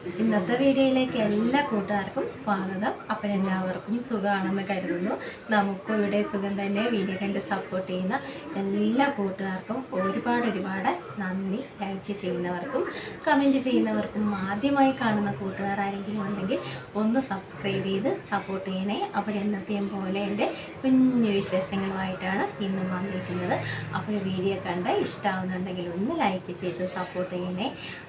ഇന്നത്തെ വീഡിയോയിലേക്ക് എല്ലാ കൂട്ടുകാർക്കും സ്വാഗതം. അപ്പോഴെല്ലാവർക്കും സുഖമാണെന്ന് കരുതുന്നു. നമുക്കും ഇവിടെ സുഖം തന്നെ വീഡിയോ കണ്ട് സപ്പോർട്ട് ചെയ്യുന്ന എല്ലാ കൂട്ടുകാർക്കും ഒരുപാട് ഒരുപാട് നന്ദി ലൈക്ക് ചെയ്യുന്നവർക്കും. കമന്റ് ചെയ്യുന്നവർക്കും ആദ്യമായി കാണുന്ന കൂട്ടുകാർ ആരെങ്കിലും ഉണ്ടെങ്കിൽ ഒന്ന് സബ്സ്ക്രൈബ് ചെയ്ത് സപ്പോർട്ട് ചെയ്യണേ. അപ്പോൾ എന്നത്തെയും പോലെ എന്റെ കുഞ്ഞു വിശേഷങ്ങളുമായിട്ടാണ് ഇന്നും വന്നിരിക്കുന്നത്. അപ്പോൾ വീഡിയോ കണ്ട് ഇഷ്ടമാവുന്നുണ്ടെങ്കിൽ ഒന്ന് ലൈക്ക് ചെയ്ത് സപ്പോർട്ട് ചെയ്യണേ.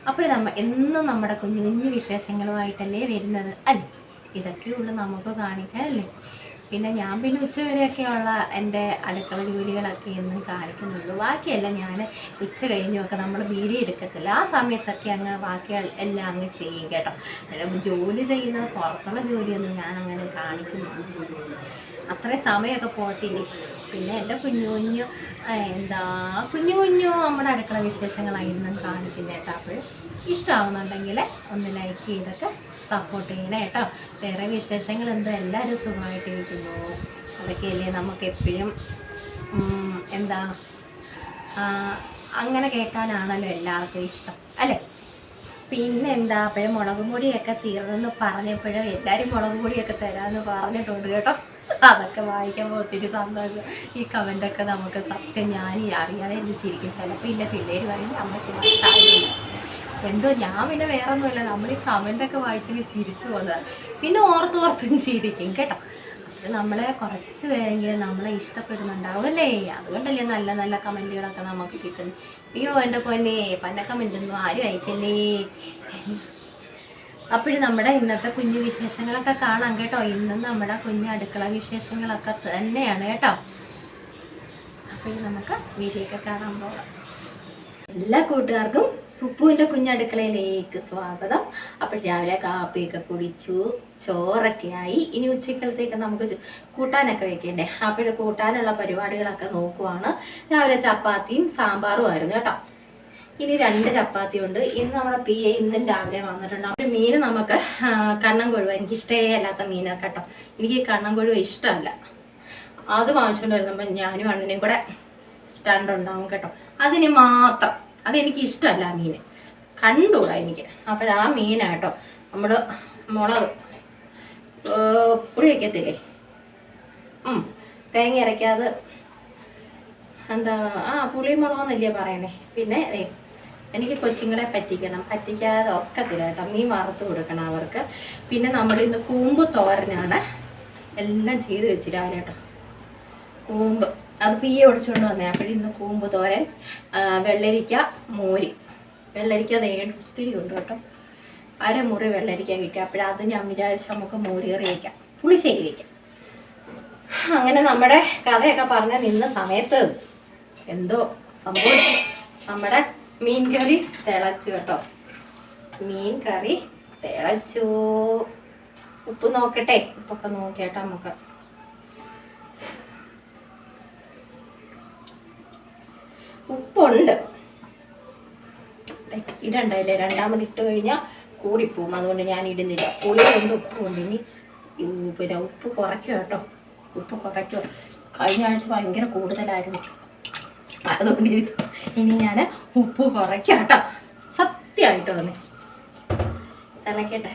അപ്പോൾ നമ്മൾ എന്നും നമ്മുടെ കുഞ്ഞു കുഞ്ഞു വിശേഷങ്ങളുമായിട്ടല്ലേ വരുന്നത് അല്ലേ? ഇതൊക്കെയുള്ളൂ നമുക്ക് കാണിക്കാനല്ലേ പിന്നെ ഞാൻ പിന്നെ ഉച്ചവരെയൊക്കെയുള്ള എന്റെ അടുക്കള ജോലികളൊക്കെ എന്നും കാണിക്കുന്നുള്ളൂ. ബാക്കിയെല്ലാം ഞാൻ ഉച്ച കഴിഞ്ഞൊക്കെ നമ്മൾ വീഡിയോ എടുക്കത്തില്ല. ആ സമയത്തൊക്കെ അങ്ങ് ബാക്കി എല്ലാം അങ്ങ് ചെയ്യും കേട്ടോ. ജോലി ചെയ്യുന്ന പുറത്തുള്ള ജോലിയൊന്നും ഞാൻ അങ്ങനെ കാണിക്കുന്നുള്ളൂ. അത്രയും സമയമൊക്കെ പോട്ടില്ലേ പിന്നെ എന്റെ കുഞ്ഞു കുഞ്ഞു എന്താ കുഞ്ഞു കുഞ്ഞു നമ്മുടെ അടുക്കള വിശേഷങ്ങളായിരുന്നു കാണിക്കുന്നത് കേട്ടോ. അപ്പോൾ ഇഷ്ടമാവുന്നുണ്ടെങ്കിൽ ഒന്ന് ലൈക്ക് ചെയ്തൊക്കെ സപ്പോർട്ട് ചെയ്യണേ കേട്ടോ. വേറെ വിശേഷങ്ങൾ എന്തോ? എല്ലാവരും സുഖമായിട്ടിരിക്കുന്നു. അതൊക്കെയല്ലേ നമുക്ക് എപ്പോഴും എന്താ അങ്ങനെ കേൾക്കാനാണല്ലോ എല്ലാവർക്കും ഇഷ്ടം അല്ലേ? പിന്നെ എന്താ അപ്പോഴും മുളക് പൊടിയൊക്കെ തീർന്നെന്ന് പറഞ്ഞപ്പോഴും എല്ലാവരും മുളക് പൊടിയൊക്കെ തരാമെന്ന് പറഞ്ഞിട്ടുണ്ട് കേട്ടോ. അതൊക്കെ വായിക്കുമ്പോൾ ഒത്തിരി സന്തോഷം. ഈ കമന്റൊക്കെ നമുക്ക് സത്യം ഞാൻ അറിയാതെ ചിരിക്കും. ചിലപ്പോൾ ഇല്ല പിള്ളേർ പറയും അമ്മയ്ക്ക് മനസ്സിലായില്ല എന്തോ ഞാൻ പിന്നെ വേറെ ഒന്നുമില്ല നമ്മൾ ഈ കമന്റൊക്കെ വായിച്ചെങ്കിൽ ചിരിച്ചു പോകുന്നത്. പിന്നെ ഓർത്തോർത്തും ചിരിക്കും കേട്ടോ. അത് നമ്മളെ കുറച്ച് പേരെങ്കിലും നമ്മളെ ഇഷ്ടപ്പെടുന്നുണ്ടാവും അല്ലേ അതുകൊണ്ടല്ലേ നല്ല നല്ല കമന്റുകളൊക്കെ നമുക്ക് കിട്ടുന്നത് അയ്യോ എന്റെ പൊന്നെ പന്ന കമന്റൊന്നും ആരും അയക്കല്ലേ അപ്പോഴും നമ്മുടെ ഇന്നത്തെ കുഞ്ഞു വിശേഷങ്ങളൊക്കെ കാണാം കേട്ടോ. ഇന്നും നമ്മുടെ കുഞ്ഞു അടുക്കള വിശേഷങ്ങളൊക്കെ തന്നെയാണ് കേട്ടോ. അപ്പോൾ നമുക്ക് വീഡിയോ കാണാൻ പോകാം. എല്ലാ കൂട്ടുകാർക്കും സുപ്പുവിന്റെ കുഞ്ഞടുക്കളയിലേക്ക് സ്വാഗതം. അപ്പോൾ രാവിലെ കാപ്പിയൊക്കെ കുടിച്ചു ചോറൊക്കെ ആയി ഇനി ഉച്ചക്കലത്തേക്ക് നമുക്ക് കൂട്ടാനൊക്കെ വെക്കണ്ടേ? അപ്പോൾ കൂട്ടാനുള്ള പരിപാടികളൊക്കെ നോക്കുവാണ്. രാവിലെ ചപ്പാത്തിയും സാമ്പാറും ആയിരുന്നു കേട്ടോ. ഇനി രണ്ട് ചപ്പാത്തി ഉണ്ട്. ഇന്ന് നമ്മുടെ പി എ ഇന്നും രാവിലെ വന്നിട്ടുണ്ട്. മീൻ നമുക്ക് കണ്ണം കൊഴുവ. എനിക്ക് ഇഷ്ടേ അല്ലാത്ത മീനൊക്കെ കേട്ടോ. എനിക്ക് കണ്ണം കൊഴുവ ഇഷ്ടമല്ല. അത് വാങ്ങിച്ചുകൊണ്ട് വരുന്നപ്പോൾ ഞാനും അണ്ണനും കൂടെ സ്റ്റാൻഡ് ഉണ്ടാവും കേട്ടോ. അതിന് മാത്രം. അതെനിക്ക് ഇഷ്ടമല്ല ആ മീൻ കണ്ടുകൂടാ എനിക്ക്. അപ്പോഴാ മീനാട്ടോ നമ്മൾ മുളക് പുളി വയ്ക്കത്തില്ലേ തേങ്ങ ഇറക്കാതെ എന്താ ആ പുളി മുളകെന്നല്ലേ പറയണേ. പിന്നെ എനിക്ക് കൊച്ചുങ്ങളെ പറ്റിക്കണം പറ്റിക്കാതെ ഒക്കത്തില്ല കേട്ടോ നീ വറുത്ത് കൊടുക്കണം അവർക്ക്. പിന്നെ നമ്മൾ ഇന്ന് കൂമ്പ് തോരനാണ്. എല്ലാം ചെയ്ത് വെച്ച് രാവിലെ കേട്ടോ കൂമ്പ്. അത് പീ ഒടിച്ചുകൊണ്ട് വന്നേ. അപ്പോഴും ഇന്ന് കൂമ്പ് തോരൻ വെള്ളരിക്ക മോരി. വെള്ളരിക്ക ഒത്തിരി ഉണ്ട് കേട്ടോ. അരമുറി വെള്ളരിക്ക കിട്ടി. അപ്പോഴത് ഞാൻ വിചാരിച്ചു നമുക്ക് മോര് കറി വയ്ക്കാം പുളിശ്ശേരി വയ്ക്കാം അങ്ങനെ നമ്മുടെ കഥയൊക്കെ പറഞ്ഞ നിന്ന സമയത്ത് എന്തോ സംഭവിച്ചു. നമ്മുടെ മീൻ കറി തിളച്ചു കേട്ടോ. മീൻ കറി തിളച്ചു. ഉപ്പ് നോക്കട്ടെ. ഉപ്പൊക്കെ നോക്കിയാട്ടോ നമുക്ക്. ഉപ്പുണ്ട്. ഇടണ്ടല്ലേ? രണ്ടാമത് ഇട്ട് കഴിഞ്ഞാൽ കൂടിപ്പോവും. അതുകൊണ്ട് ഞാൻ ഇടുന്നില്ല. പുളി കൊണ്ട് ഉപ്പ് കൊണ്ട് ഇനി പിന്നെ ഉപ്പ് കുറയ്ക്കും കേട്ടോ. ഉപ്പ് കുറയ്ക്കും കഴിഞ്ഞ ആഴ്ച ഭയങ്കര കൂടുതലായിരുന്നു. അതുകൊണ്ട് ഇനി ഞാൻ ഉപ്പ് കുറയ്ക്കാം കേട്ടോ. സത്യമായിട്ട് തന്നെ. തിളക്കട്ടെ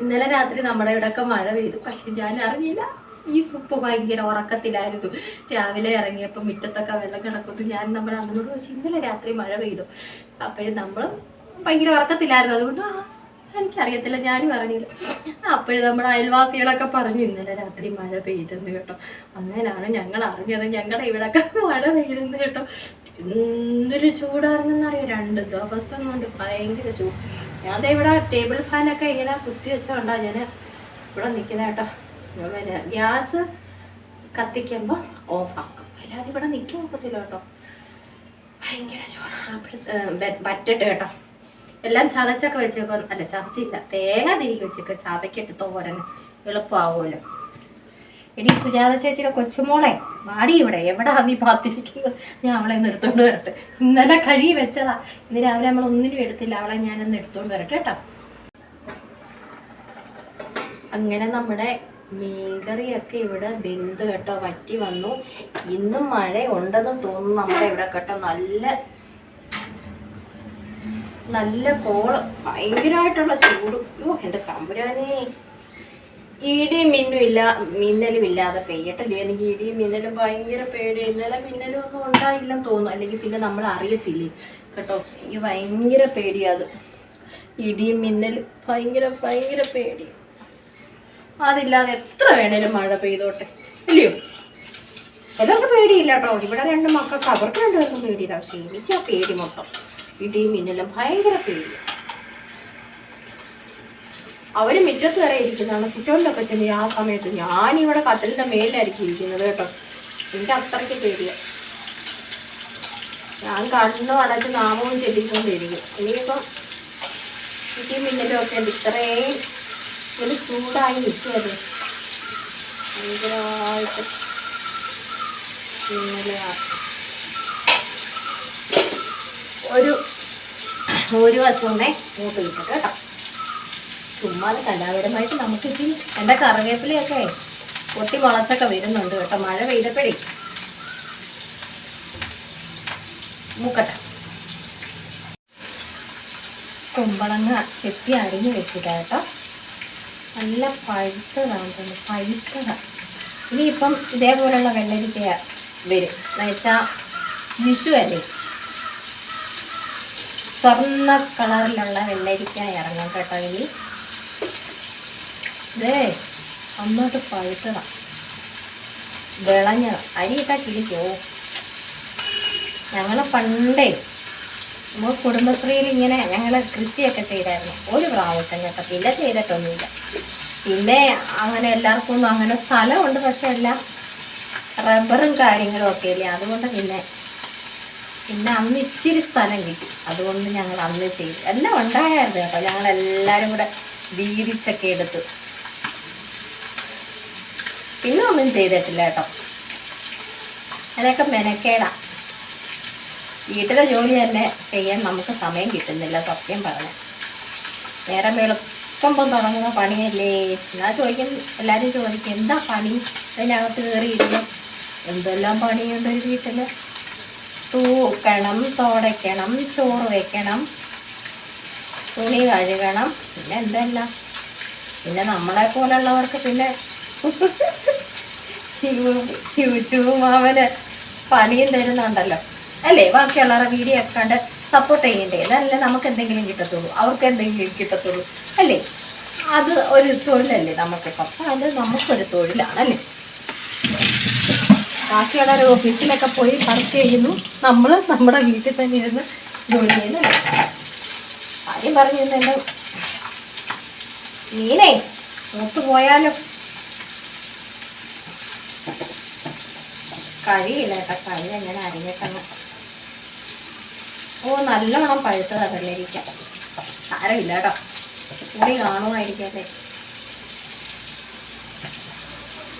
ഇന്നലെ രാത്രി നമ്മുടെ ഇവിടെയൊക്കെ മഴ പെയ്തു. പക്ഷെ ഞാൻ അറിഞ്ഞില്ല. ഈ സുപ്പ് ഭയങ്കര ഉറക്കത്തിലായിരുന്നു. രാവിലെ ഇറങ്ങിയപ്പോൾ മുറ്റത്തൊക്കെ വെള്ളം കിടക്കുന്നു. ഞാൻ നമ്മുടെ അമ്മയോട് ചോദിച്ചു ഇന്നലെ രാത്രി മഴ പെയ്തു. അപ്പോഴും നമ്മൾ ഭയങ്കര ഉറക്കത്തിലായിരുന്നു. അതുകൊണ്ട് ആ എനിക്കറിയത്തില്ല ഞാനും അറിഞ്ഞില്ല. അപ്പോഴും നമ്മുടെ അയൽവാസികളൊക്കെ പറഞ്ഞു ഇന്നലെ രാത്രി മഴ പെയ്തെന്ന് കേട്ടോ. അങ്ങനെയാണ് ഞങ്ങൾ അറിഞ്ഞത്. ഞങ്ങളുടെ ഇവിടെയൊക്കെ മഴ പെയ്തെന്ന് കേട്ടോ. എന്തൊരു ചൂടായിരുന്നെന്നറിയോ? രണ്ട് ദിവസം കൊണ്ട് ഭയങ്കര ചൂട്. ഞാൻ ഇവിടെ ടേബിൾ ഫാനൊക്കെ ഇങ്ങനെ കുത്തി വെച്ചോണ്ടാ ഞാൻ ഇവിടെ നിൽക്കുന്ന കേട്ടോ. പിന്നെ ഗ്യാസ് കത്തിക്കുമ്പോൾ ഓഫാക്കും. അല്ലാതെ ഇവിടെ നിൽക്കാൻ ഒക്കത്തില്ല കേട്ടോ. ഭയങ്കര ചൂടാണ് അപ്പോഴത്തെ പറ്റട്ട് കേട്ടോ. എല്ലാം ചതച്ചൊക്കെ വെച്ചേക്കോ അല്ല ചതച്ചില്ല. തേങ്ങ തിരികെ വെച്ചേക്കോ ചതക്കിട്ട് തോരൻ. എളുപ്പമാവുമല്ലോ എടി സുജാത ചേച്ചിയുടെ കൊച്ചുമോളെ വാടി ഇവിടെ. എവിടെ നീ പാത്തിരിക്കുന്നത്? ഞാൻ അവളെ ഒന്ന് എടുത്തോണ്ട് വരട്ടെ. ഇന്നലെ കഴുകി വെച്ചതാ. ഇന്ന് രാവിലെ നമ്മൾ ഒന്നിനും എടുത്തില്ല. അവളെ ഞാനൊന്ന് എടുത്തോണ്ട് വരട്ടെ കേട്ടോ. അങ്ങനെ നമ്മുടെ മീൻകറിയൊക്കെ ഇവിടെ ബിന്ദു കേട്ടോ. വറ്റി വന്നു. ഇന്നും മഴ ഉണ്ടെന്ന് തോന്നുന്നു നമ്മുടെ ഇവിടെ കേട്ടോ. നല്ല നല്ല കോൾ ഭയങ്കരമായിട്ടുള്ള ചൂട്. അയ്യോ എന്റെ തമ്പുരാനെ. ഇടിയും മിന്നും ഇല്ല മിന്നലും ഇല്ലാതെ പെയ്യട്ടല്ലേ? എനിക്ക് ഇടിയും മിന്നലും ഭയങ്കര പേടി. ഇന്നലെ മിന്നലും ഒന്നും ഉണ്ടായില്ലെന്ന് തോന്നുന്നു. അല്ലെങ്കിൽ പിന്നെ നമ്മൾ അറിയത്തില്ലേ? കേട്ടോ എനിക്ക് ഭയങ്കര പേടിയാത് ഇടിയും മിന്നലും ഭയങ്കര ഭയങ്കര പേടി. അതില്ലാതെ എത്ര വേണേലും മഴ പെയ്തോട്ടെ. ഇല്ലയോ ചിലർക്ക് പേടിയില്ല കേട്ടോ. ഇവിടെ രണ്ട് മക്കൾക്ക് അവർക്ക് രണ്ടുപേർക്കും പേടിയില്ല. പക്ഷേ എനിക്ക് പേടി മൊത്തം. ഇടിയും മിന്നലും ഭയങ്കര പേടി അവർ മുറ്റത്ത് വരെ ഇരിക്കുന്നതാണ്. സിറ്റോളിലൊക്കെ ചെന്ന് ആ സമയത്ത് ഞാനിവിടെ കത്തലിന്റെ മേലിലായിരിക്കും ഇരിക്കുന്നത് കേട്ടോ. എനിക്ക് അത്രയ്ക്ക് പേടിയാ. ഞാൻ കണ്ണു അടച്ച് നാമവും ചെല്ലിക്കൊണ്ടിരിക്കും. ഇനിയിപ്പം ഇടിയും മിന്നലും ഒക്കെ ഇത്രയും ഒരു ചൂടായി നിൽക്കുന്നത് ഭയങ്കരമായിട്ട് ഇന്നലെ ഒരു ഒരു വശമേ മൂത്ത് കിട്ടും കേട്ടോ. ചുമ്മാതെ കലാപരമായിട്ട് നമുക്ക് ഇതിൽ എന്റെ കറിവേപ്പിലയൊക്കെ പൊട്ടി മുളച്ചൊക്കെ വരുന്നുണ്ട് കേട്ടോ. മഴ പെയ്തപ്പോഴേ. മൂക്കട്ടെ. കുമ്പളങ്ങ ചെത്തി അരിഞ്ഞ് വെച്ചിട്ട് കേട്ടോ. നല്ല പഴുത്തതാണ് പഴുത്തത. ഇനിയിപ്പം ഇതേപോലെയുള്ള വെള്ളരിക്ക വരും. എന്നുവെച്ചാൽ വിഷു അല്ലേ? സ്വർണ കളറിലുള്ള വെള്ളരിക്ക ഇറങ്ങും കേട്ടോ ഇനി. ഇതേ അന്നോട്ട് പഴുത്തതാ. വിളഞ്ഞ അരിയിട്ടാ കിളിക്കോ ഞങ്ങൾ പണ്ടേ നമ്മൾ കുടുംബശ്രീയിൽ ഇങ്ങനെ ഞങ്ങൾ കൃഷിയൊക്കെ ചെയ്തായിരുന്നു. ഒരു പ്രാവശ്യം കേട്ടോ പിന്നെ ചെയ്തിട്ടൊന്നുമില്ല. പിന്നെ അങ്ങനെ എല്ലാവർക്കും ഒന്നും അങ്ങനെ സ്ഥലമുണ്ട് പക്ഷെ എല്ലാം റബ്ബറും കാര്യങ്ങളും ഒക്കെ ഇല്ലേ? അതുകൊണ്ട് പിന്നെ പിന്നെ അന്ന് ഇച്ചിരി സ്ഥലം കിട്ടി. അതുകൊണ്ട് ഞങ്ങൾ അന്ന് ചെയ്തു. എല്ലാം ഉണ്ടായിരുന്നു കേട്ടോ. ഞങ്ങൾ എല്ലാവരും കൂടെ വീതിച്ചൊക്കെ എടുത്തു. പിന്നെ ഒന്നും ചെയ്തിട്ടില്ല കേട്ടോ. അതൊക്കെ മെനക്കേടാ. വീട്ടിലെ ജോലി തന്നെ ചെയ്യാൻ നമുക്ക് സമയം കിട്ടുന്നില്ല സത്യം പറഞ്ഞു. നേരം വെളുക്കുമ്പം തുടങ്ങുന്ന പണിയല്ലേ? ഞാൻ ചോദിക്കും. എല്ലാവരും ചോദിക്കും എന്താ പണി? അതിനകത്ത് കയറിയിരുന്നു എന്തെല്ലാം പണിയുണ്ട് ഒരു വീട്ടിൽ തൂക്കണം തോടയ്ക്കണം ചോറ് വെക്കണം തുണി കഴുകണം പിന്നെ എന്തല്ല? പിന്നെ നമ്മളെ പോലുള്ളവർക്ക് പിന്നെ യൂട്യൂബ് അവന് പണിയും തരുന്നുണ്ടല്ലോ. അല്ലേ? ബാക്കിയുള്ളവരുടെ വീഡിയോ ഒക്കെ കണ്ട് സപ്പോർട്ട് ചെയ്യണ്ടേ? അതല്ലേ നമുക്ക് എന്തെങ്കിലും കിട്ടത്തുള്ളൂ. അവർക്ക് എന്തെങ്കിലും കിട്ടത്തുള്ളൂ. അല്ലേ? അത് ഒരു തൊഴിലല്ലേ നമുക്കിപ്പം. അത് നമുക്കൊരു തൊഴിലാണല്ലേ ബാക്കിയുള്ളവർ ഓഫീസിലൊക്കെ പോയി വർക്ക് ചെയ്യുന്നു. നമ്മൾ നമ്മുടെ വീട്ടിൽ തന്നെ ഇരുന്ന് ജോലി ചെയ്യുന്നു. ആദ്യം പറഞ്ഞു എന്റെ മീനേ മൂത്ത് പോയാലോ? കഴിയില്ല കേട്ടോ. കഴി എങ്ങനെ അരിഞ്ഞിട്ടങ്ങ് ഓ നല്ലോണം പഴുത്തതാ വെള്ളരിക്ക. സാരമില്ല കേട്ടോ. കൂടി കാണുമായിരിക്കട്ടെ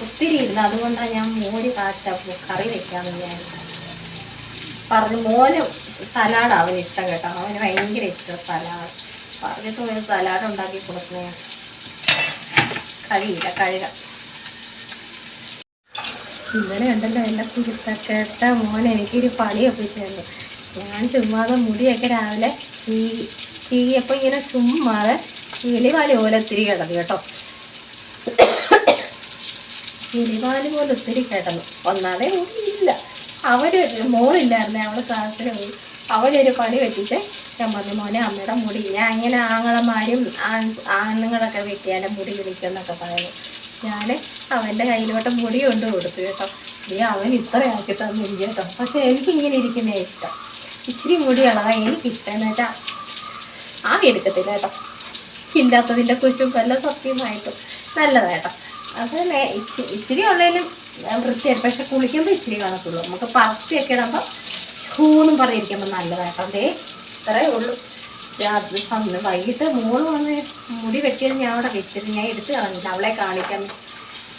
ഒത്തിരി ഇരുന്ന് അതുകൊണ്ടാണ് ഞാൻ മോര് കാച്ച കറി വെക്കാന്ന് ഞാൻ പറഞ്ഞു മോന് സലാഡ് അവന് ഇഷ്ടം കേട്ടോ. അവന് ഭയങ്കര ഇഷ്ടം സലാഡ്. പറഞ്ഞിട്ട് പോയി സലാഡ് ഉണ്ടാക്കി കൊടുക്കുന്ന കഴിയില്ല കഴുക. ഇന്നലെ ഉണ്ടല്ലോ എന്റെ കുരുത്തക്കേട്ട മോൻ എനിക്കൊരു പണി ഒപ്പിച്ചു ഞാൻ ചുമ്മാതെ മുടിയൊക്കെ രാവിലെ ഈ ചീയപ്പോൾ ഇങ്ങനെ ചുമ്മാതെ എലിവാലി പോലെ ഒത്തിരി കിടന്നു കേട്ടോ. എലിവാലി പോലെ ഒത്തിരി കിടന്നു ഒന്നാതെ ഇല്ല അവർ മോളില്ലായിരുന്നേ അവൾ ക്ലാസ്സിൽ പോയി. അവരൊരു പണി വെച്ചിട്ട് ഞാൻ പറഞ്ഞു മോനെ അമ്മയുടെ മുടി ഞാൻ ഇങ്ങനെ ആങ്ങളമാരും ആണുങ്ങളൊക്കെ വെട്ടിയാലും മുടി കിളിക്കുമെന്നൊക്കെ പറയുന്നു ഞാൻ അവന്റെ കയ്യിലോട്ട് മുടി കൊണ്ട് കൊടുത്തു കേട്ടോ. ഈ അവൻ ഇത്രയാക്കി തന്നിരിക്കും കേട്ടോ. പക്ഷെ എനിക്ക് ഇങ്ങനെ ഇരിക്കുന്നേ ഇഷ്ടം. ഇച്ചിരി മുടി എനിക്കിഷ്ടം എന്ന് വെച്ചാൽ ആകെ എടുക്കത്തില്ല കേട്ടോ. ഇല്ലാത്തതിന്റെ കുശും എല്ലാം സത്യമായിട്ടും നല്ലതാട്ടോ ഇച്ചി ഇച്ചിരി ഉള്ളതിലും വൃത്തിയായി പക്ഷെ കുളിക്കുമ്പോൾ ഇച്ചിരി കാണത്തുള്ളൂ. നമുക്ക് പത്തിയൊക്കെ ഇടുമ്പോൾ ഹൂന്നും പറഞ്ഞിരിക്കുമ്പോൾ നല്ലതായിട്ടോ അതേ ഇത്രയേ ഉള്ളൂ. രാത്രി അന്ന് വൈകിട്ട് മോൾ വന്ന് മുടി വെട്ടിയത് ഞാൻ അവിടെ വെച്ചിട്ട് ഞാൻ എടുത്ത് കളഞ്ഞില്ല. അവളെ കാണിക്കാൻ.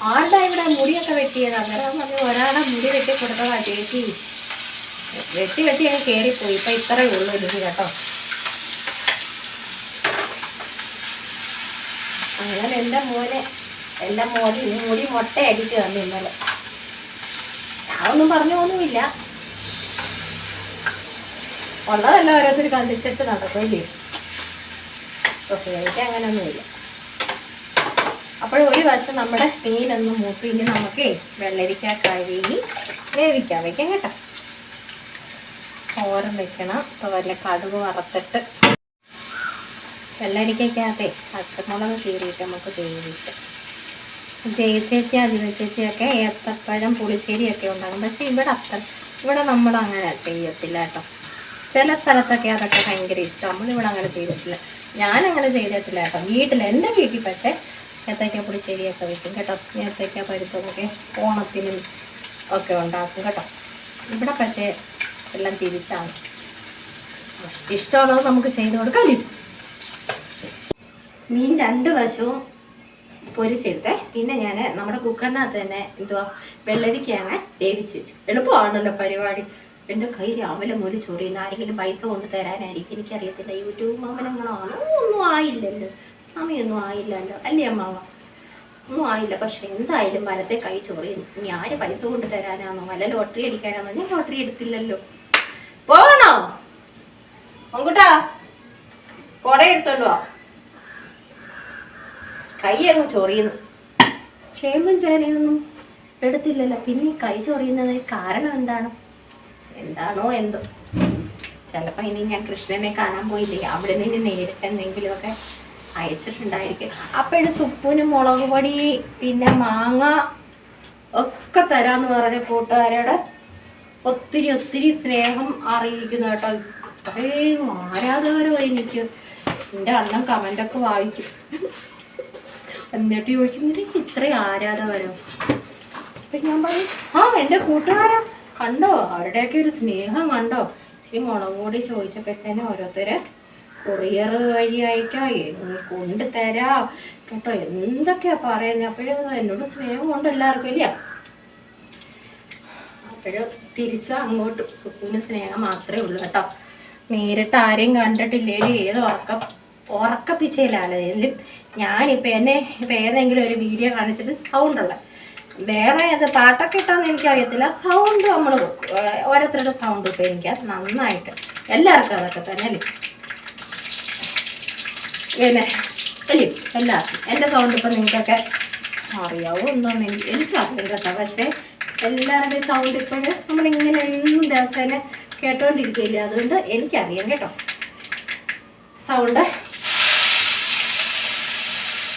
ആളുടെ ഇവിടെ മുടിയൊക്കെ വെട്ടിയത്? അന്നേരം പറഞ്ഞ് ഒരാളെ മുടി വെട്ടി കൊടുത്തതാ ചേച്ചി. വെട്ടി വെട്ടി ഞാൻ കയറിപ്പോയി ഇപ്പം ഇത്രയേ ഉള്ളൂ എനിക്ക് കേട്ടോ. അങ്ങനെ എന്റെ മോനെ എന്റെ മോടി മുടി മുട്ട അടിച്ച് തന്നു ഇന്നലെ. ഞാനൊന്നും പറഞ്ഞൊന്നുമില്ല. ഉള്ളതെല്ലാം ഓരോരുത്തർ കണ്ടിച്ചിട്ട് നടക്കില്ലേ പ്രത്യേകിച്ച് അങ്ങനെയൊന്നുമില്ല അപ്പോൾ ഒരു വശം നമ്മുടെ മീനൊന്ന് മൂത്ത് ഇനി നമുക്ക് വെള്ളരിക്ക കഴുകി വേവിക്കാൻ വയ്ക്കാം കേട്ടോ. ഓരം വെക്കണം. അതുപോലെ കടുക് വറുത്തിട്ട്. വെള്ളരിക്കകത്തെ പച്ചമുളക് കീറിയിട്ട് നമുക്ക് വേവിച്ച് ജയച്ചേച്ചി അതിവച്ചേച്ചിയൊക്കെ ഏത്തപ്പഴം പുളിശ്ശേരിയൊക്കെ ഉണ്ടാകും. പക്ഷെ ഇവിടെ അത്ര ഇവിടെ നമ്മൾ അങ്ങനെ ചെയ്യത്തില്ല കേട്ടോ. ചില സ്ഥലത്തൊക്കെ അതൊക്കെ ഭയങ്കര ഇഷ്ടം നമ്മളിവിടെ അങ്ങനെ ചെയ്തിട്ടില്ല. ഞാനങ്ങനെ ചെയ്തിട്ടില്ല കേട്ടോ. വീട്ടിൽ എന്റെ വീട്ടിൽ പക്ഷേ ഏത്തയ്ക്ക പുളിശ്ശേരിയൊക്കെ വെക്കും കേട്ടോ. ഏത്തയ്ക്ക പരുത്തമൊക്കെ ഓണത്തിനും ഒക്കെ ഉണ്ടാക്കും കേട്ടോ. ഇവിടെ പക്ഷേ എല്ലാം തിരിച്ചാണ്. ഇഷ്ടമുള്ളത് നമുക്ക് ചെയ്ത് കൊടുക്കാം. മീൻ രണ്ട് വശവും പൊരിച്ചെടുത്തേ. പിന്നെ ഞാൻ നമ്മുടെ കുക്കറിനകത്ത് തന്നെ എന്തുവാ വെള്ളരിക്കയാണ് വേവിച്ച് വെച്ചു. എളുപ്പമാണല്ലോ പരിപാടി. എന്റെ കൈ രാവിലെ മൂലി ചൊറിയുന്ന ആരെങ്കിലും പൈസ കൊണ്ട് തരാനായിരിക്കും. എനിക്കറിയത്തില്ല യൂട്യൂബ് മാമനങ്ങളാണോ. ഒന്നും ആയില്ലല്ലോ. സമയമൊന്നും ആയില്ലല്ലോ. അല്ലേ അമ്മാവ? ഒന്നും ആയില്ല. പക്ഷെ എന്തായാലും വലത്തെ കൈ ചൊറിയുന്നു. ഇനി ആര് പൈസ കൊണ്ട് തരാനാണോ വല്ല ലോട്ടറി അടിക്കാനാണോ ഞാൻ ലോട്ടറി എടുത്തില്ലല്ലോ. പോകണോ മങ്കുട്ടാ കുട എടുത്തോണ്ട് കൈ അങ്ങ് ചൊറിയുന്നു. ചേമ്പും ചേനയൊന്നും എടുത്തില്ലല്ലോ. പിന്നെ കൈ ചൊറിയുന്നത് കാരണം എന്താണ്? എന്താണോ എന്തോ. ചിലപ്പോൾ ഇനി ഞാൻ കൃഷ്ണനെ കാണാൻ പോയില്ലേ? അവിടെ നിന്ന് നേരിട്ട് എന്തെങ്കിലുമൊക്കെ അയച്ചിട്ടുണ്ടായിരിക്കും. അപ്പോഴും സുപ്പൂന് മുളക് പൊടി പിന്നെ മാങ്ങ ഒക്കെ തരാന്ന് പറഞ്ഞ കൂട്ടുകാരോട് ഒത്തിരി ഒത്തിരി സ്നേഹം അറിയിക്കുന്നു കേട്ടോ. ഇത്രയും ആരാധകരോ എനിക്ക് എന്റെ അണ്ണൻ കമന്റൊക്കെ വായിക്കും. എന്നിട്ട് ചോദിക്കും നിനക്ക് ഇത്ര ആരാധകരോ? അപ്പൊ ഞാൻ പറഞ്ഞു ആ എന്റെ കൂട്ടുകാരാ. കണ്ടോ? അവരുടെയൊക്കെ ഒരു സ്നേഹം കണ്ടോ? ഇച്ചിരി മുളക് കൂടി ചോദിച്ചപ്പോഴത്തേനും ഓരോരുത്തര് കൊറിയർ വഴിയായിട്ടോ എങ്ങ കൊണ്ട് തരാ കേട്ടോ എന്തൊക്കെയാ പറയുന്നത് അപ്പോഴും എന്നോട് സ്നേഹം കൊണ്ട് എല്ലാവർക്കും ഇല്ല? അപ്പോഴും തിരിച്ചു അങ്ങോട്ട് സുഖിന് സ്നേഹം മാത്രമേ ഉള്ളൂ കേട്ടോ. നേരിട്ട് ആരെയും കണ്ടിട്ടില്ലേലും ഏത് ഉറക്ക ഉറക്കപ്പിച്ചയിലാണെങ്കിലും ഞാനിപ്പോൾ എന്നെ ഇപ്പം ഏതെങ്കിലും ഒരു വീഡിയോ കാണിച്ചിട്ട് സൗണ്ട് ഉള്ള വേറെ ഏത് പാട്ടൊക്കെ ഇട്ടാന്ന് എനിക്കറിയത്തില്ല. സൗണ്ട് നമ്മൾ ഓരോരുത്തരുടെ സൗണ്ട് ഇപ്പം എനിക്ക് നന്നായിട്ട്. എല്ലാവർക്കും അതൊക്കെ തന്നെ അല്ലേ? പിന്നെ അല്ലേ? എല്ലാവർക്കും. എന്റെ സൗണ്ട് ഇപ്പം നിങ്ങൾക്കൊക്കെ അറിയാവോ എന്തോന്ന് എനിക്ക് എനിക്കറിയില്ല കേട്ടോ. പക്ഷേ എല്ലാവരുടെയും സൗണ്ട് ഇപ്പോഴും നമ്മളിങ്ങനെ എന്നും ദിവസേന കേട്ടോണ്ടിരിക്കില്ല അതുകൊണ്ട് എനിക്കറിയാം കേട്ടോ. സൗണ്ട്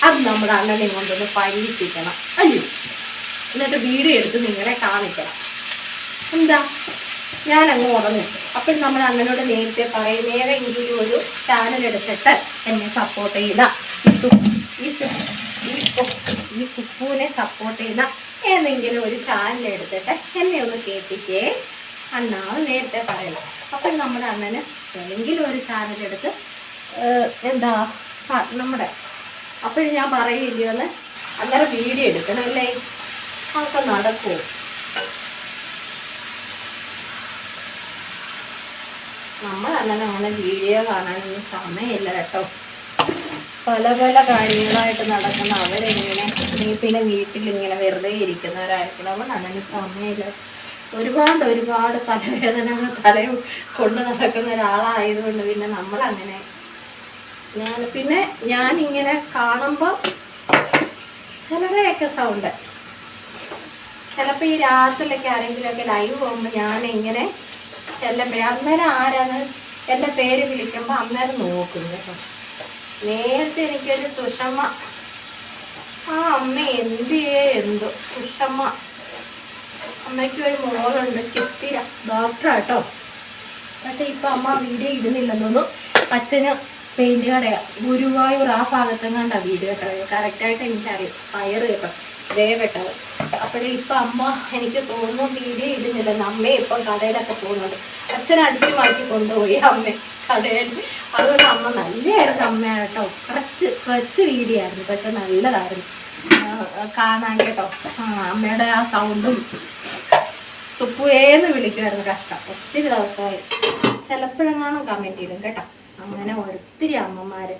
അത് നമ്മുടെ അണ്ണനെ കൊണ്ടൊന്ന് പരീക്ഷിക്കണം. അയ്യോ. എന്നിട്ട് വീഡിയോ എടുത്ത് നിങ്ങളെ കാണിക്കണം. എന്താ? ഞാൻ അങ്ങ് ഉറങ്ങും അപ്പോൾ നമ്മൾ അണ്ണനോട് നേരത്തെ പറയും ഏതെങ്കിലും ഒരു ചാനൽ എടുത്തിട്ട് എന്നെ സപ്പോർട്ട് ചെയ്ത ഈ കുപ്പൂനെ സപ്പോർട്ട് ചെയ്യുന്ന ഏതെങ്കിലും ഒരു ചാനൽ എടുത്തിട്ട് എന്നെ ഒന്ന് കേൾപ്പിക്കേ. അണ്ണാവ് നേരത്തെ പറയണം. അപ്പം നമ്മുടെ അണ്ണന് ഏതെങ്കിലും ഒരു ചാനൽ എടുത്ത് എന്താ നമ്മുടെ അപ്പോഴും ഞാൻ പറയില്ലയോന്ന് അന്നേരം വീഡിയോ എടുക്കണം അല്ലേ? അതൊക്കെ നടക്കുമോ നമ്മൾ അങ്ങനെ അങ്ങനെ വീഡിയോ കാണാനൊന്നും സമയമില്ല കേട്ടോ. പല പല കാര്യങ്ങളായിട്ട് നടക്കുന്ന അവരെങ്ങനെ നീ പിന്നെ വീട്ടിലിങ്ങനെ വെറുതെ ഇരിക്കുന്നവരായിരിക്കണം. നമ്മൾ അങ്ങനെ സമയമില്ല. ഒരുപാട് ഒരുപാട് തലവേദനകൾ തലയും കൊണ്ട് നടക്കുന്ന ഒരാളായതുകൊണ്ട് പിന്നെ നമ്മളങ്ങനെ ഞാൻ പിന്നെ ഞാനിങ്ങനെ കാണുമ്പോൾ ചിലരെയൊക്കെ സൗണ്ട് ചിലപ്പോൾ ഈ രാത്രിയിലൊക്കെ ആരെങ്കിലുമൊക്കെ ലൈവ് പോകുമ്പോൾ ഞാൻ ഇങ്ങനെ ചെല്ലുമ്പോഴേ അന്നേരം ആരാന്ന് എന്റെ പേര് വിളിക്കുമ്പോൾ അന്നേരം നോക്കും കേട്ടോ. നേരത്തെ എനിക്കൊരു സുഷമ. ആ അമ്മ എന്തിയേ എന്തോ സുഷമ്മ അമ്മയ്ക്ക് ഒരു മോളുണ്ട് ചിത്തിര. ഡോക്ടറാട്ടോ പക്ഷെ ഇപ്പൊ അമ്മ വീഡിയോ ഇടുന്നില്ലെന്നൊന്നും അച്ഛന് പെയിന്റ് കടയാ. ഗുരുവായൂർ ആ ഭാഗത്തെങ്ങാണ്ടാ വീട് കേട്ടോ കറക്റ്റായിട്ട് എനിക്കറിയാം. പയറ് കേട്ടോ. വേവട്ടത് അപ്പോഴേ ഇപ്പൊ അമ്മ എനിക്ക് തോന്നുന്നു വീഡിയോ ഇടുന്നില്ല. അമ്മയെ ഇപ്പൊ കടയിലൊക്കെ പോകുന്നുണ്ട്. അച്ഛൻ അടിച്ചു മാറ്റി കൊണ്ടുപോയി അമ്മ കടയിൽ. അതുകൊണ്ട് അമ്മ നല്ലതായിരുന്നു അമ്മ കുറച്ച് കുറച്ച് വീഡിയോ ആയിരുന്നു. പക്ഷെ നല്ലതായിരുന്നു. കാണാൻ കേട്ടോ. അമ്മയുടെ ആ സൗണ്ടും തുപ്പുവേന്ന് വിളിക്കുമായിരുന്നു കഷ്ടം. ഒത്തിരി ദിവസമായി. ചിലപ്പോഴെങ്ങാനും കമന്റ് ചെയ്തും കേട്ടോ. അങ്ങനെ ഒത്തിരി അമ്മമാര്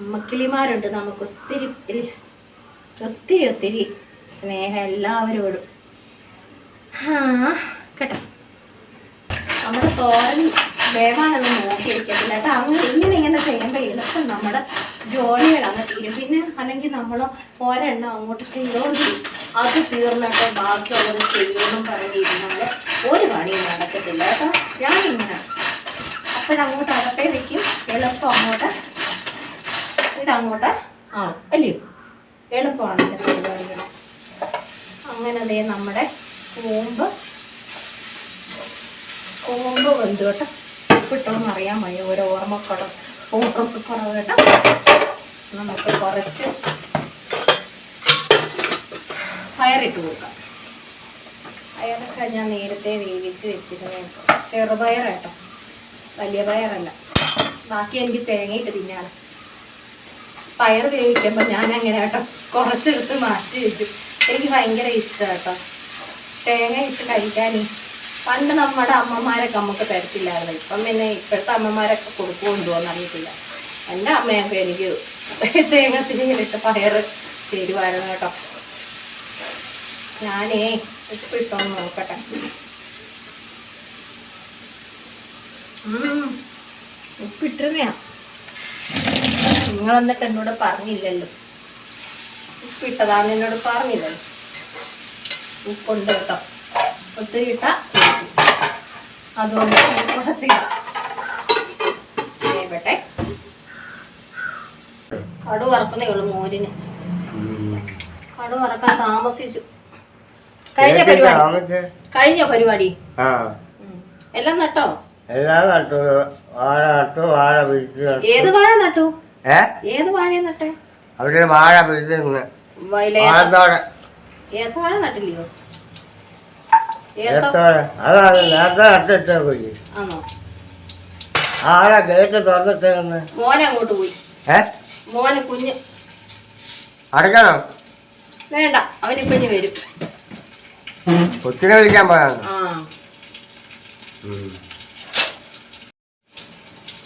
അമ്മക്കിളിമാരുണ്ട്. നമുക്ക് ഒത്തിരി ഒത്തിരി ഒത്തിരി സ്നേഹം എല്ലാവരോടും. കേട്ടോ. നമ്മുടെ തോരൻ വേവാനൊന്നും നോക്കിയിരിക്കത്തില്ല കേട്ടോ. അങ്ങനെ ഇങ്ങനെ ഇങ്ങനെ ചെയ്യുമ്പോൾ എളുപ്പം നമ്മുടെ ജോലികളങ്ങ് തീരും. പിന്നെ അല്ലെങ്കിൽ നമ്മൾ ഒരെണ്ണം അങ്ങോട്ട് ചെയ്തോണ്ടി അത് തീർന്നിട്ട് ബാക്കിയുള്ളത് ചെയ്യുമെന്നും പറഞ്ഞിരുന്നാൽ ഒരു പണിയും നടക്കത്തില്ല കേട്ടോ. ഞാനിങ്ങനെ അപ്പോഴങ്ങോട്ട് അകത്തേ വെക്കും. എളുപ്പം അങ്ങോട്ട്. ഇതങ്ങോട്ട്. ആ. അല്ലയോ എളുപ്പമാണ് പരിപാടികൾ. അങ്ങനെ ദേ നമ്മുടെ കൂമ്പ്. കൂമ്പ് വെന്തു കേട്ടോ. ഉപ്പിട്ടോന്ന് അറിയാൻ വയ്യ. ഓരോ ഓർമ്മക്കുറവ്. ഓർമ്മക്കുറവ് കേട്ടോ. നമുക്ക് കുറച്ച് പയറിട്ട് കൊടുക്കാം. പയറൊക്കെ ഞാൻ നേരത്തെ വേവിച്ച് വെച്ചിരുന്നു ചെറുപയർ കേട്ടോ. വലിയ പയറല്ല. ബാക്കി എനിക്ക് തേങ്ങയിട്ട് തിന്നാണ് പയർ വേവിക്കുമ്പോൾ ഞാൻ അങ്ങനെ കേട്ടോ കുറച്ചെടുത്ത് മാറ്റി വെക്കും എനിക്ക് ഭയങ്കര ഇഷ്ടമാണ് കേട്ടോ. തേങ്ങ ഇട്ട് കഴിക്കാനേ. പണ്ട് നമ്മുടെ അമ്മമാരൊക്കെ നമുക്ക് തരത്തില്ലായിരുന്നു. ഇപ്പം പിന്നെ ഇപ്പോഴത്തെ അമ്മമാരൊക്കെ കൊടുക്കുമെന്തോന്ന് അറിയത്തില്ല എന്റെ അമ്മയൊക്കെ എനിക്ക് തേങ്ങ തിരിഞ്ഞിട്ട് പയർ തരുമായിരുന്നു കേട്ടോ. ഞാനേ ഉപ്പിട്ടോന്ന് നോക്കട്ടെ. ഉം, ഉപ്പിട്ടിരുന്നയാ. നിങ്ങൾ എന്നിട്ട് എന്നോട് പറഞ്ഞില്ലല്ലോ. ഉപ്പിട്ടതാന്ന് എന്നോട് പറഞ്ഞില്ലല്ലോ. ഉപ്പുണ്ട് കേട്ടോ ഒത്തിരി ഇട്ട അതുകൊണ്ട് ഞാൻ കുറച്ച് ഇടാം. വേവട്ടെ കടു വറക്കുന്നേ ഉള്ളൂ മോരിന്. കടു വറക്കാൻ താമസിച്ചു. കഴിഞ്ഞ പരിപാടി? കഴിഞ്ഞ പരിപാടി. എല്ലാം നട്ടോ? എല്ലാം നട്ടു വാഴ നട്ടു വാഴ പിടിച്ച് ഏത് വാഴ നട്ടു? ഏ? ഏത് വാഴ നട്ടെ? അവിടെ വാഴ പിടിച്ച് നിന്ന് വയലേ വാഴത്തോടെ. ഏത്ത വാഴ നട്ടില്ലയോ? ഏത്ത ഏത്തോടെ അതാണ് നേരത്തെ നട്ടിട്ടേ പോയി ആണോ? ആടെ ഗേറ്റ് തുറന്നിട്ടേന്ന് മോനെ അങ്ങോട്ട് പോയി. ഏ? മോന് കുഞ്ഞ്. അടയ്ക്കണോ? വേണ്ട അവനിപ്പൊ ഇനി വരും. കൊച്ചിനെ വിളിക്കാൻ പോയാണ് ആ.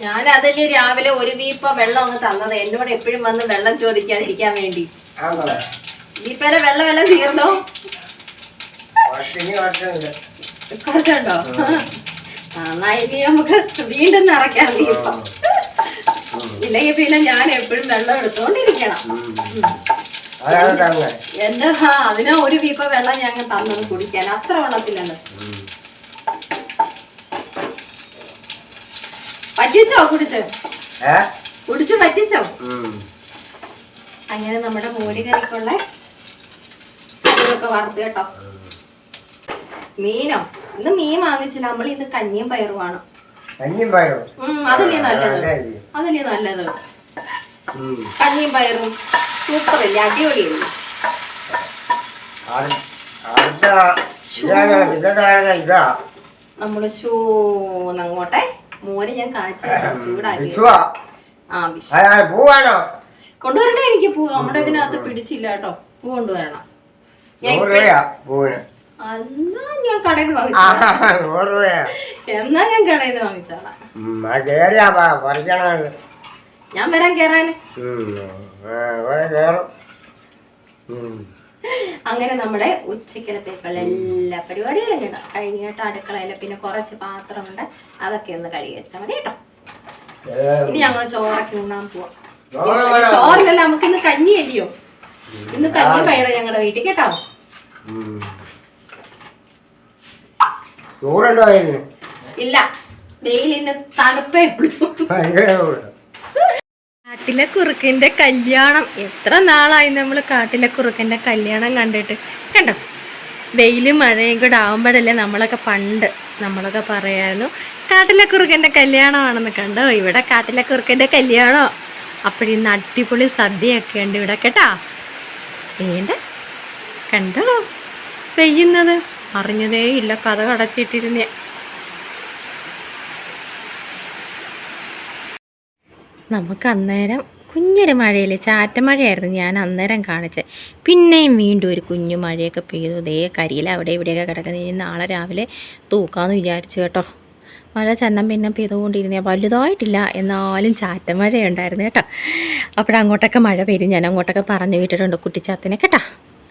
ഞാൻ അതല്ലേ രാവിലെ ഒരു വീപ്പ വെള്ളം അങ്ങ് തന്നത്? എന്നോട് എപ്പോഴും വന്ന് വെള്ളം ചോദിക്കാതിരിക്കാൻ വേണ്ടി. വീപ്പയിലെ വെള്ളം എല്ലാം തീർന്നോ? കുറച്ചുണ്ടോ? എന്നാ ഇനി നമുക്ക് വീണ്ടും നിറയ്ക്കാം വീപ്പ. ഇല്ലെങ്കിൽ പിന്നെ ഞാൻ എപ്പോഴും വെള്ളം എടുത്തോണ്ടിരിക്കണം. ആ അതിനാ ഒരു വീപ്പ വെള്ളം ഞങ്ങൾ തന്നത് കുടിക്കാൻ. അത്ര വെള്ളത്തിലാണ്. പറ്റിച്ചോ? കുടിച്ച്. കുടിച്ച് പറ്റിച്ചോ? അങ്ങനെ നമ്മുടെ മോര് കറിക്കുള്ള ഇതൊക്കെ വറുത്ത് കേട്ടോ. മീനോ? ഇന്ന് മീൻ വാങ്ങിച്ചില്ല. നമ്മൾ ഇന്ന് കഞ്ഞിയും പയറുമാണ് കഞ്ഞിയും പയറോ? അതല്ലേ നല്ലത്. അതല്ലേ. നല്ലത്. കഞ്ഞിയും പയറും. സൂപ്പർ അല്ലേ അടിപൊളിയല്ലേ നമ്മൾ അടുത്ത ഇതാണ് മോര് ഞാൻ കാച്ചി ചൂടാക്കി. ആ കൊണ്ടുവരണ്ടേ എനിക്ക് പൂ? നമ്മുടെ ഇതിനകത്ത് പിടിച്ചില്ല കേട്ടോ. പൂ കൊണ്ടുവരണം. എന്നാ ഞാൻ കടയിൽ നിന്ന് വാങ്ങിച്ചു എന്നാ ഞാൻ കടയിൽ നിന്ന് വാങ്ങിച്ചോളാം ഞാൻ വരാൻ കേറാന്. ഉം. അങ്ങനെ നമ്മുടെ ഉച്ചക്കലത്തേക്കുള്ള എല്ലാ പരിപാടികളും കേട്ടോ. കഴിഞ്ഞ കേട്ടോ അടുക്കളയിൽ പിന്നെ കുറച്ച് പാത്രമുണ്ട്. അതൊക്കെ ഒന്ന് കഴുകി വെച്ചാൽ മതി കേട്ടോ. ഇനി ഞങ്ങൾ ചോറൊക്കെ ഉണ്ണാൻ പോവാം. ചോറ് വേണം. ചോറിനല്ല നമുക്ക് ഇന്ന് കഞ്ഞി അല്ലയോ ഇന്ന് കഞ്ഞി പയറ ഞങ്ങളുടെ വീട്ടിൽ കേട്ടോ. ഇല്ല. വെയിലിന് തണുപ്പേ ഉള്ളൂ. കാട്ടിലെ കുറുക്കിന്റെ കല്യാണം. എത്ര നാളായി നമ്മൾ കാട്ടിലെ കുറുക്കിന്റെ കല്യാണം കണ്ടിട്ട്. കണ്ടോ? വെയിലും മഴയും കൂടെ ആവുമ്പോഴല്ലേ നമ്മളൊക്കെ പണ്ട് നമ്മളൊക്കെ പറയായിരുന്നു കാട്ടിലെ കുറുക്കന്റെ കല്യാണമാണെന്ന് കണ്ടോ? ഇവിടെ കാട്ടിലെ കുറുക്കന്റെ കല്യാണോ? അപ്പോഴിന്ന് അടിപൊളി സദ്യയൊക്കെ ഉണ്ട് ഇവിടെ കേട്ടാ. വേണ്ട കണ്ടോ? പെയ്യുന്നത്? അറിഞ്ഞതേ ഇല്ല കഥ കടച്ചിട്ടിരുന്നേ. നമുക്ക് അന്നേരം കുഞ്ഞൊരു മഴയില്ലേ ചാറ്റമഴയായിരുന്നു ഞാൻ അന്നേരം കാണിച്ചത്. പിന്നെയും വീണ്ടും ഒരു കുഞ്ഞു മഴയൊക്കെ പെയ്തു. ദേ കരിയിൽ അവിടെ ഇവിടെയൊക്കെ കിടക്കുന്നത് ഇനി നാളെ രാവിലെ തൂക്കാമെന്ന് വിചാരിച്ചു കേട്ടോ. മഴ ചെന്നം പിന്നെ പെയ്തുകൊണ്ടിരുന്നേ വലുതായിട്ടില്ല. എന്നാലും ചാറ്റമഴയുണ്ടായിരുന്നു കേട്ടോ. അപ്പോഴങ്ങോട്ടൊക്കെ മഴ പെയ്യും ഞാൻ അങ്ങോട്ടൊക്കെ പറഞ്ഞു വിട്ടിട്ടുണ്ട് കുട്ടിച്ചാത്തിനെ കേട്ടോ.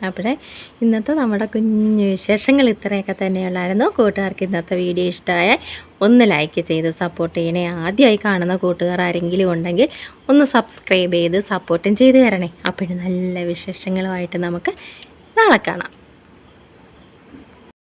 അവിടെ ഇന്നത്തെ നമ്മുടെ കുഞ്ഞു വിശേഷങ്ങൾ ഇത്രയൊക്കെ തന്നെയുള്ളായിരുന്നു. കൂട്ടുകാർക്ക് ഇന്നത്തെ വീഡിയോ ഇഷ്ടമായ ഒന്ന് ലൈക്ക് ചെയ്ത് സപ്പോർട്ട് ചെയ്യണേ. ആദ്യമായി കാണുന്ന കൂട്ടുകാർ ആരെങ്കിലും ഉണ്ടെങ്കിൽ ഒന്ന് സബ്സ്ക്രൈബ് ചെയ്ത് സപ്പോർട്ടും ചെയ്ത് തരണേ. അപ്പോഴും നല്ല വിശേഷങ്ങളുമായിട്ട് നമുക്ക് നാളെ കാണാം.